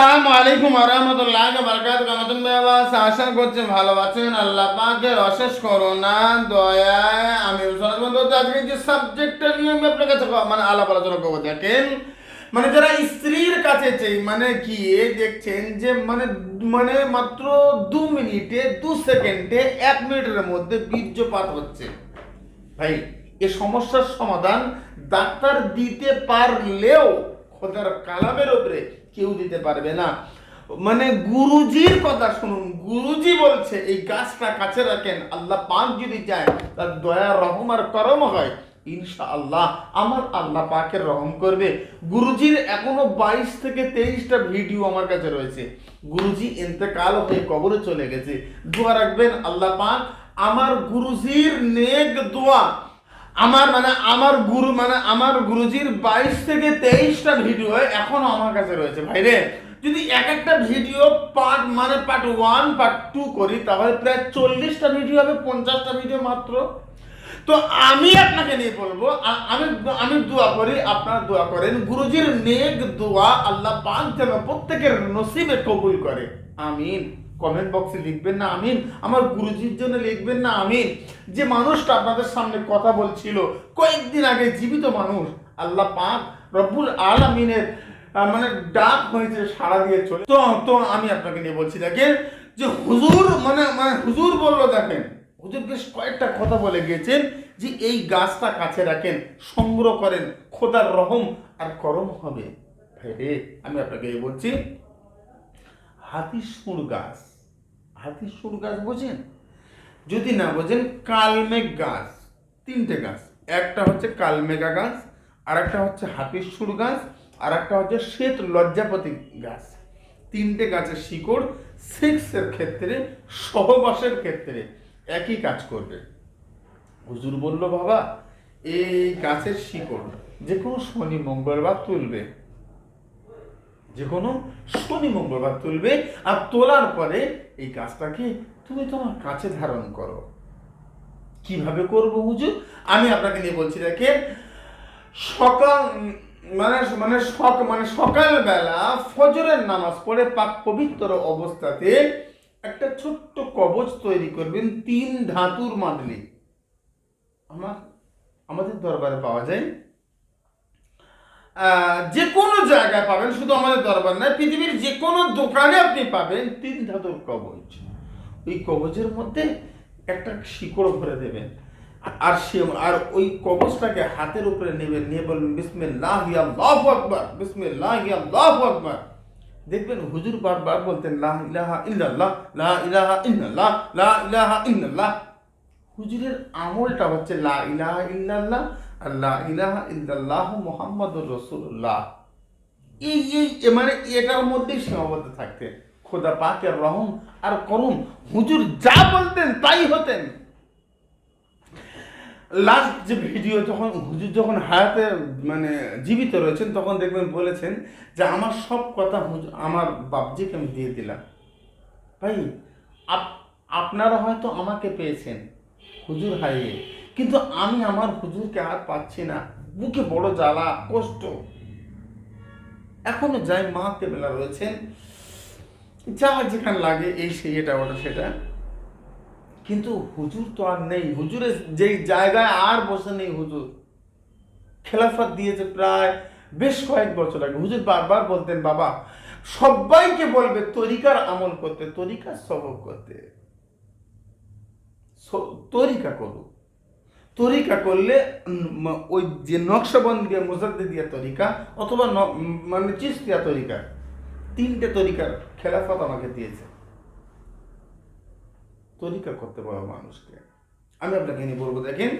আসসালামু আলাইকুম আরহামতুল্লাহ বারকাত কামাতুন বেবাস আশা করছি ভালো আছেন আল্লাহ পাকের অশেষ করোনা দয়ায় আমি আজকে যে সাবজেক্টটা নিয়ে আমি আপনার কাছে মানে আলাপ আলোচনা করব, দেখেন মানে যারা স্ত্রীর কাছে চাই মানে কি দেখছেন যে মানে মানে মাত্র দু মিনিটে, দু সেকেন্ডে, এক মিনিটের মধ্যে বীর্যপাত হচ্ছে। ভাই, এ সমস্যার সমাধান ডাক্তার দিতে পারলেও খোদার কালামের উপরে কেউ দিতে পারবে না। মানে গুরুজির কথা শুনুন, গুরুজি বলছে, এই গাছটা কাছে রাখেন, আল্লাহ পাক যদি চায়, তার দয়া রহম আর করম হয়, ইনশাআল্লাহ আমার আল্লাহ পাকের রহম করবে। গুরুজির এখনও বাইশ থেকে তেইশটা ভিডিও আমার কাছে রয়েছে। গুরুজি ইন্তেকাল হয়ে কবরে চলে গেছে। দোয়া রাখবেন আল্লাহ পাক, আমার গুরুজির নেক দোয়া আমার মানে আমার গুরু মানে আমার গুরুজির বাইশ থেকে তেইশটা ভিডিও এখনও আমার কাছে রয়েছে। ভাইরে যদি এক একটা ভিডিও পার্ট মানে পার্ট ওয়ান পার্ট টু করি, তাহলে প্রায় চল্লিশটা ভিডিও হবে, পঞ্চাশটা ভিডিও মাত্র। তো আমি আপনাকে নিয়ে বলব আমি আমি দোয়া করি, আপনারা দোয়া করেন, গুরুজির নেক দোয়া আল্লাহ পাক যেন প্রত্যেকের নসিবে কবুল করে। আমিন। কমেন্ট বক্সে লিখবেন না, আমিন। আমার গুরুজির জন্য লিখবেন না, আমিন। যে মানুষটা আপনাদের সামনে কথা বলছিল, কয়েকদিন আগে জীবিত মানুষ, আল্লাহ পাক রব্বুল আলামিনের মানে ডাক হয়েছে, সাড়া দিয়ে চলে। তো তো আমি আপনাকে নিয়ে বলছি, দেখেন যে হুজুর মানে মানে হুজুর বলল, দেখেন, হুজুর বেশ কয়েকটা কথা বলে গিয়েছেন যে এই গাছটা কাছে রাখেন, সংগ্রহ করেন, খোদার রহম আর করম হবে। ভাই রে আমি আপনাকে বলছি হাতি সুর গাছ। হাতি সুর গাছ বোঝেন? যদি না বোঝেন, কালমেঘ গাছ, তিনটে গাছ। একটা হচ্ছে কালমেঘা গাছ আর একটা হচ্ছে হাতির সুর গাছ আর একটা হচ্ছে শ্বেত লজ্জাপতি গাছ। তিনটে গাছের শিকড় সেক্সের ক্ষেত্রে, সহবাসের ক্ষেত্রে একই কাজ করবে। হুজুর বলল, বাবা, এই গাছের শিকড় যে কোনো শনি, মঙ্গলবার তুলবে। যে কোনো শনি মঙ্গলবার তুলবে আর তোলার পরে এই গাছটাকে তুমি তোমার কাছে ধারণ করো। কীভাবে করব হুজুর আমি আপনাকে নিয়ে বলছি, দেখেন, সকাল মানে মানে সক মানে সকালবেলা ফজরের নামাজ পড়ে পাক পবিত্র অবস্থাতে একটা ছোট্ট কবচ তৈরি করবেন, তিন ধাতুর মাদলি। আমার, আমাদের দরবারে পাওয়া যায়? যে কোনো জায়গায় পাবেন, শুধু আমাদের দরবার নয়, পৃথিবীর যে কোনো দোকানে আপনি পাবেন তিন ধাতুর কবচ ওই কবচের মধ্যে একটা শিকড় ভরে দেবেন। আর সে, আর ওই কবচটাকে হাতের উপরে নেবেন, নিয়ে বলবেন, বিসমিল্লাহ আল্লাহু আকবার, বিসমিল্লাহ আল্লাহু আকবার। দেখবেন হুজুর বারবার বলতেন, লা ইলাহা ইল্লাল্লাহ, লা ইলাহা ইল্লাল্লাহ, লা ইলাহা ইল্লাল্লাহ। হুজুরের আমলটা হচ্ছে, লা ইলাহা ইল্লাল্লাহ আর লা ইলাহা ইল্লাল্লাহ মুহাম্মাদুর রাসূলুল্লাহ। এই এই মানে এটার মধ্যেই সীমাবদ্ধ থাকতে। খোদা পাকের রহম আর করম হুজুর যা বলতেন তাই হতেন। লাস্ট যে ভিডিও যখন, হুজুর যখন হায়াতে মানে জীবিত রয়েছেন, তখন দেখবেন বলেছেন যে আমার সব কথা হুজুর, আমার বাপজিকে আমি দিয়ে দিলাম। ভাই, আপ- আপনারা হয়তো আমাকে পেয়েছেন। হুজুর হারিয়ে কিন্তু আমি আমার হুজুরকে আর পাচ্ছি না। বুকে বড় জ্বালা, কষ্ট। এখনও যাই মা কেবেলা রয়েছেন। যা যেখানে লাগে, এই সেই এটা ওটা সেটা। কিন্তু হুজুর তো আর নেই। হুজুরের যেই জায়গায় আর বসে নেই হুজুর। খেলাফত দিয়েছে প্রায় বেশ কয়েক বছর আগে। হুজুর বারবার বলতেন, বাবা, সবাইকে বলবে তরিকার আমল করতে, তরিকার সবক করতে। তরিকা করুক। তরিকা করলে ওই যে নকশাবন্দি মোজাদ্দে দিয়া তরিকা অথবা মানে চিস্তিয়া তরিকা, তিনটে তরিকার খেলাফত আমাকে দিয়েছে। তরিকা করতে পারো মানুষকে। আমি আপনাকে নিয়ে বলব, দেখেন,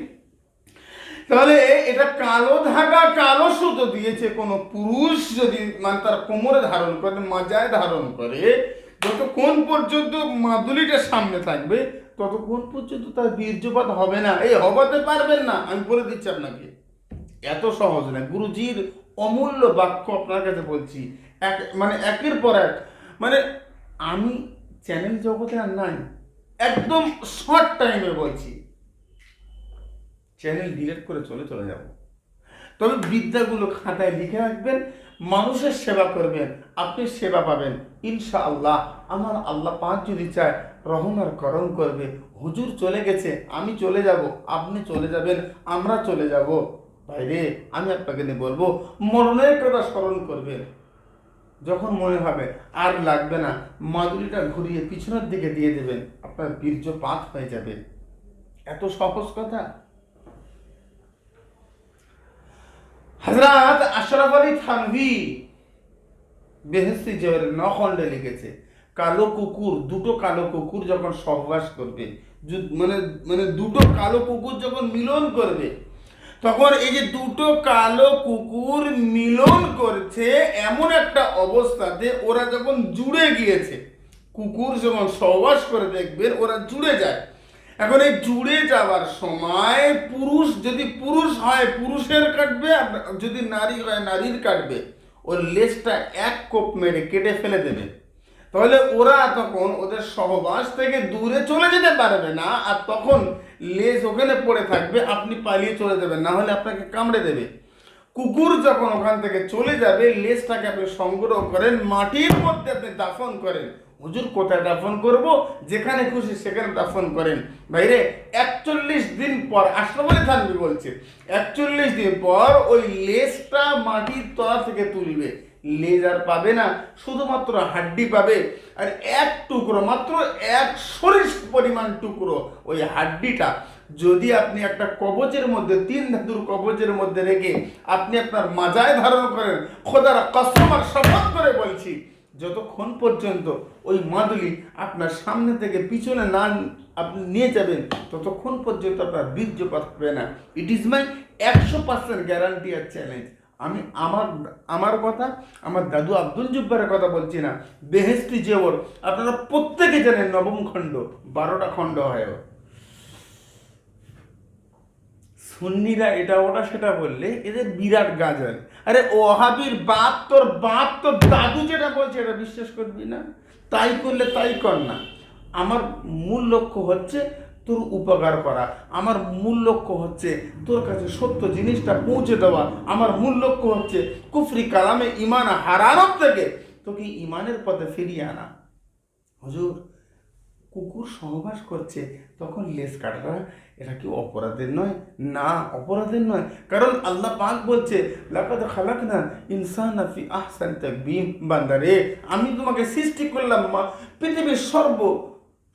তাহলে এটা কালো ধাগা, কালো সুতো দিয়েছে কোনো পুরুষ যদি মানে তার কোমরে ধারণ করে, মাজায় ধারণ করে, যতক্ষণ পর্যন্ত মাদুলিটা সামনে থাকবে ততক্ষণ পর্যন্ত তার বীর্যপাত হবে না। এই হবাতে পারবেন না। আমি বলে দিচ্ছি আপনাকে, এত সহজ না। গুরুজির অমূল্য বাক্য আপনার কাছে বলছি। এক মানে একের পর এক। মানে আমি চ্যানেল জগতে আর নাই। একদম শর্ট টাইমে বলছি। চ্যানেল ডিলিট করে চলে চলে যাব। তবে বিদ্যাগুলো খাতায় লিখে রাখবেন। মানুষের সেবা করবেন, আপনি সেবা পাবেন। ইনশাআল্লাহ, আমার আল্লাহ পাক যদি চায়, রহম আর করম করবে। হুজুর চলে গেছে, আমি চলে যাব, আপনি চলে যাবেন, আমরা চলে যাব। ভাইরে, আমি আপনাকে নিয়ে বলব, মরণের কথা স্মরণ করবেন। যখন মনে হবে, আর লাগবে না মাদুরিটা ঘুরিয়ে পিছনের দিকে দিয়ে দেবেন, আপনার বীর্যপাত হয়ে যাবে। এত সহজ কথা। হজরত আশরাফ আলী থানভি বেহেস্তি জেবের নখণ্ডে লিখেছে, কালো কুকুর, দুটো কালো কুকুর যখন সহবাস করবে মানে মানে দুটো কালো কুকুর যখন মিলন করবে, তখন এই যে দুটো কালো কুকুর মিলন করছে, এমন একটা অবস্থাতে ওরা যখন জুড়ে গিয়েছে, কুকুর যখন সহবাস করে দেখবেন, ওরা জুড়ে যায়। এখন এই জুড়ে যাওয়ার সময় পুরুষ, যদি পুরুষ হয়, পুরুষের কাটবে, আর যদি নারী হয়, নারীর কাটবে। ওর লেজটা এক কোপ মেরে কেটে ফেলে দেবে। তাহলে ওরা তখন ওদের সহবাস থেকে দূরে চলে যেতে পারবে না, আর তখন লেজ ওখানে পড়ে থাকবে, আপনি পালিয়ে চলে যাবেন, না হলে আপনাকে কামড়ে দেবে। কুকুর যখন ওখান থেকে চলে যাবে, লেজটাকে আপনি সংগ্রহ করেন, মাটির মধ্যে আপনি দাফন করেন। হুজুর, কোথায় দাফন করব? যেখানে খুশি সেখানে দাফন করেন। বাইরে একচল্লিশ দিন পর আশ্রমে থাকবে বলছে, একচল্লিশ দিন পর ওই লেজটা মাটির তলা থেকে তুলবে। লেজ আর পাবে না, শুধুমাত্র হাড্ডি পাবে। আর এক টুকরো, মাত্র এক সরিষ পরিমাণ টুকরো ওই হাড্ডিটা। যদি আপনি একটা কবচের মধ্যে, তিন ধাতুর কবচের মধ্যে রেখে আপনি আপনার মাজায় ধারণ করেন, খোদার কসমর শপথ করে বলছি যতক্ষণ পর্যন্ত ওই মাদুলি আপনার সামনে থেকে পিছনে না আপনি নিয়ে যাবেন, ততক্ষণ পর্যন্ত আপনার বীর্যপাত হবে না। ইট ইজ মাই একশো পার্সেন্ট গ্যারান্টি আর চ্যালেঞ্জ আমি আমার আমার কথা, আমার দাদু আব্দুল জুব্বারের কথা বলছি না। বেহেস্তি জেওর, আপনারা প্রত্যেকে জানেন নবম খণ্ড, বারোটা খণ্ড হয়। সুন্নিরা এটা ওটা সেটা বললে এদের বিরাট গাজাল। আরে ওহাবির বাপ তোর বাপ তোর দাদু যেটা বলছে এটা বিশ্বাস করবি না? তাই করলে তাই কর না। আমার মূল লক্ষ্য হচ্ছে তোর উপকার করা। আমার মূল লক্ষ্য হচ্ছে তোর কাছে সত্য জিনিসটা পৌঁছে দেওয়া। আমার মূল লক্ষ্য হচ্ছে কুফরি কালামে ইমান হারানোর থেকে তোকে ইমানের পথে ফিরিয়ে আনা। হুজুর কুকুর সহবাস করছে, তখন লেজ কাটাটা এটা কি অপরাধের নয়? না, অপরাধের নয়। কারণ আল্লাহ পাক বলছে, লাকাদ খালাকনা ইনসানা ফি আহসান তাকবীম বান্দারে, আমি তোমাকে সৃষ্টি করলাম মা, পৃথিবীর সর্ব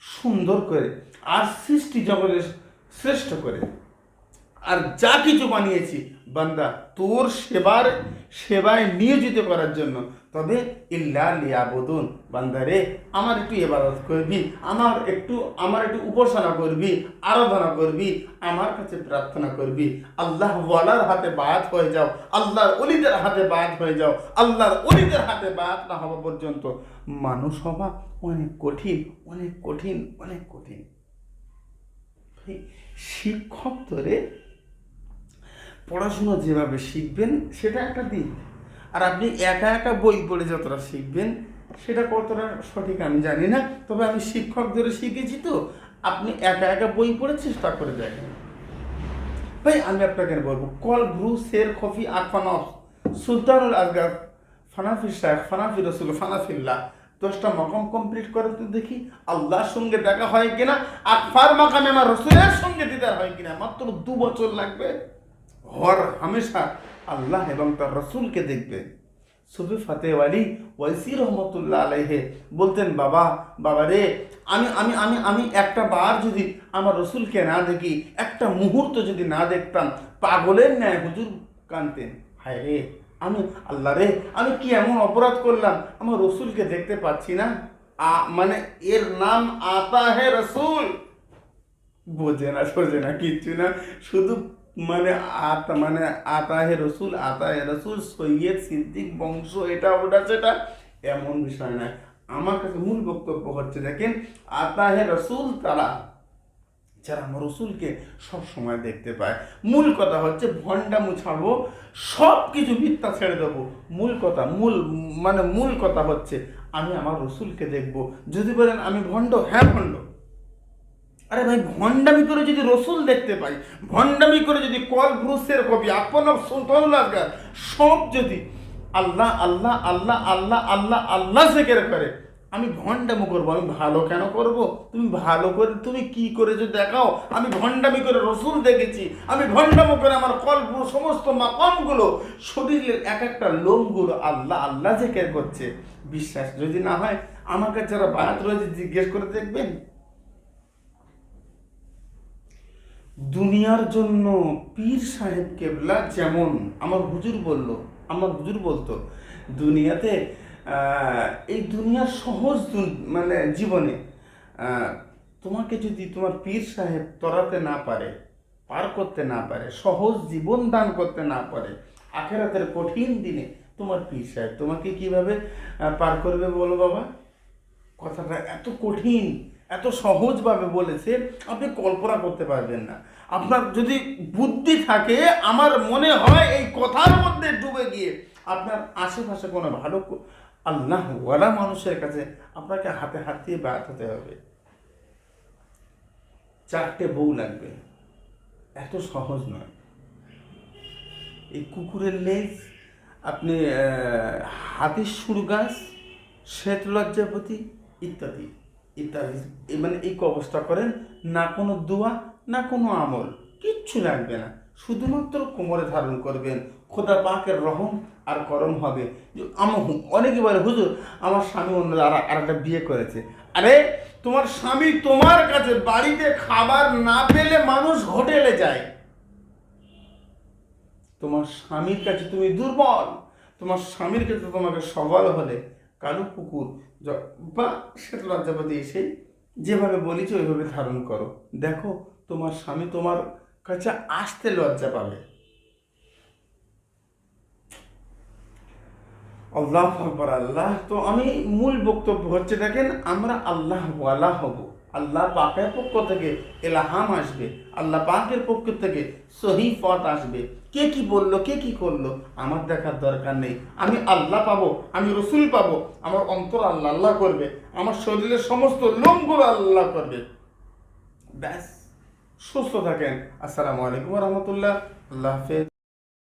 সুন্দর করে, আর সৃষ্টি জগতের শ্রেষ্ঠ করে। আর যা কিছু বানিয়েছি বান্দা, তোর সেবার, সেবায় নিয়োজিত করার জন্য। তবে ইল্লা লিয়াবুদুন, বান্দারে, আমার একটু ইবাদত করবি, আমার একটু আমার একটু উপাসনা করবি, আরাধনা করবি, আমার কাছে প্রার্থনা করবি আল্লাহ ওয়ালার হাতে বায়াত হয়ে যাও, আল্লাহর অলিদের হাতে বায়াত হয়ে যাও, আল্লাহর অলিদের হাতে বায়াত না হওয়া পর্যন্ত মানুষ হওয়া অনেক কঠিন অনেক কঠিন অনেক কঠিন। শিক্ষক ধরে পড়াশোনা যেভাবে শিখবেন, সেটা একটা দিক। আর আপনি একা একা বই পড়ে যতটা শিখবেন, সেটা কতটা সঠিক আমি জানি না। তবে আমি শিক্ষক ধরে শিখেছি তো, আপনি একা একা বই পড়ে চেষ্টা করে দেখেন। ভাই, আমি আপনাকে বলব, কল ব্রু শের খফি আকফানফ সুলতানুল আজগার, ফানাফি শাহ ফানাফি রসুল ফানাফিল্লাহ দশটা মকম কমপ্লিট করে তো দেখি, আল্লাহর সঙ্গে দেখা হয় কিনা আকফার মাকামে আমার রসুলের সঙ্গে দিদার হয় কিনা। মাত্র দু বছর লাগবে। হর হামেশা আল্লাহ এবং তার রসুলকে দেখবে। সুফি ফাতেওয়ালি ওয়াইসি রহমতুল্লাহ আলাইহে বলতেন, বাবা বাবা রে, আমি আমি আমি আমি একটা বার যদি আমার রসুলকে না দেখি, একটা মুহূর্ত যদি না দেখতাম, পাগলের ন্যায় হুজুর কানতেন। হায় রে, আমি, আল্লাহ রে, আমি কি এমন অপরাধ করলাম? আমার রসুলকে দেখতে পাচ্ছি না। আ মানে এর নাম আতা হে রসুল। বোঝে না সোজে না, কিচ্ছু না। শুধু মানে আতা মানে আতা হে রসুল আতা হে রসুল, সৈয়দ সিদ্দিক বংশ, এটা, ওটা, সেটা, এমন বিষয় নয়। আমার কাছে মূল বক্তব্য হচ্ছে, দেখেন আতা হে রসুল তারা, যারা আমার রসুলকে সব সময় দেখতে পায়, মূল কথা হচ্ছে ভণ্ডা মুছাবো সব কিছু মিথ্যা ছেড়ে দেবো। মূল কথা, মূল মানে মূল কথা হচ্ছে, আমি আমার রসুলকে দেখব। যদি বলেন আমি ভণ্ড হ্যাঁ ভণ্ড। আরে ভাই, ভণ্ডামি করে যদি রসুল দেখতে পাই, ভণ্ডামি করে যদি কল ব্রুসের কবি আপন সুলতানুল আজগার সব যদি আল্লাহ আল্লাহ আল্লাহ আল্লাহ আল্লাহ আল্লাহ জেকের করে, আমি ভণ্ডামি করব, আমি ভালো কেন করব? তুমি ভালো করে, তুমি কি করেছ দেখাও, আমি ভণ্ডামি করে রসুল দেখেছি, আমি ভণ্ডামি করে আমার কল্প সমস্ত মাকামগুলো, শরীরের এক একটা লোমগুলো আল্লাহ আল্লাহ জেকের করছে। বিশ্বাস যদি না হয়, আমাকে যারা বায়াত রয়েছে জিজ্ঞেস করে দেখবেন? দুনিয়ার জন্য পীর সাহেব কেবলা যেমন। আমার হুজুর বলল, আমার হুজুর বলতো, দুনিয়াতে এই দুনিয়ার সহজ মানে জীবনে তোমাকে যদি তোমার পীর সাহেব তরাতে না পারে, পার করতে না পারে, সহজ জীবন দান করতে না পারে, আখেরাতের কঠিন দিনে তোমার পীর সাহেব তোমাকে কীভাবে পার করবে বলো বাবা? কথাটা এত কঠিন। এত সহজভাবে বলেছে, আপনি কল্পনা করতে পারবেন না। আপনার যদি বুদ্ধি থাকে, আমার মনে হয় এই কথার মধ্যে ডুবে গিয়ে, আপনার আশেপাশে কোনো ভালো আল্লাহ ওয়ালা মানুষের কাছে আপনাকে হাতে হাত দিয়ে হতে হবে। চারটে বউ লাগবে। এত সহজ নয়। এই কুকুরের লেজ, আপনি হাতির সুর গাছ, শ্বেত লজ্জাপতি ইত্যাদি। ইত্যাদি। মানে এই অবস্থা করেন, না কোনো দোয়া, না কোনো আমল, কিচ্ছু লাগবে না। শুধুমাত্র কোমরে ধারণ করবেন, খোদা পাকের রহম আর করম হবে। আমার অনেকে বলে, হুজুর, আমার স্বামী অন্য আর একটা বিয়ে করেছে। আরে, তোমার স্বামী তোমার কাছে বাড়িতে খাবার না পেলে মানুষ হোটেলে যায়। তোমার স্বামীর কাছে তুমি দুর্বল, তোমার স্বামীর কাছে তোমাকে সবল হলে কালো কুকুর বা সেটা লজ্জাপতি এসে যেভাবে বলেছি, ওইভাবে ধারণ করো। দেখো, তোমার স্বামী তোমার কাছে আসতে লজ্জা পাবে। আল্লাহ আল্লাহ তো আমি মূল বক্তব্য হচ্ছে, দেখেন, আমরা আল্লাহ ওয়ালা হব। আল্লাহ পাকের পক্ষ থেকে এলাহাম আসবে, আল্লাহ পাকের পক্ষ থেকে সহি পথ আসবে। কে কি বলল, কে কি করল, আমার দেখার দরকার নেই। আমি আল্লাহ পাবো, আমি রসুল পাবো, আমার অন্তর আল্লাহ আল্লাহ করবে, আমার শরীরের সমস্ত লোমগুলো আল্লাহ করবে। ব্যাস, সুস্থ থাকেন। আসসালামু আলাইকুম রহমতুল্লাহ। আল্লাহ হাফেজ।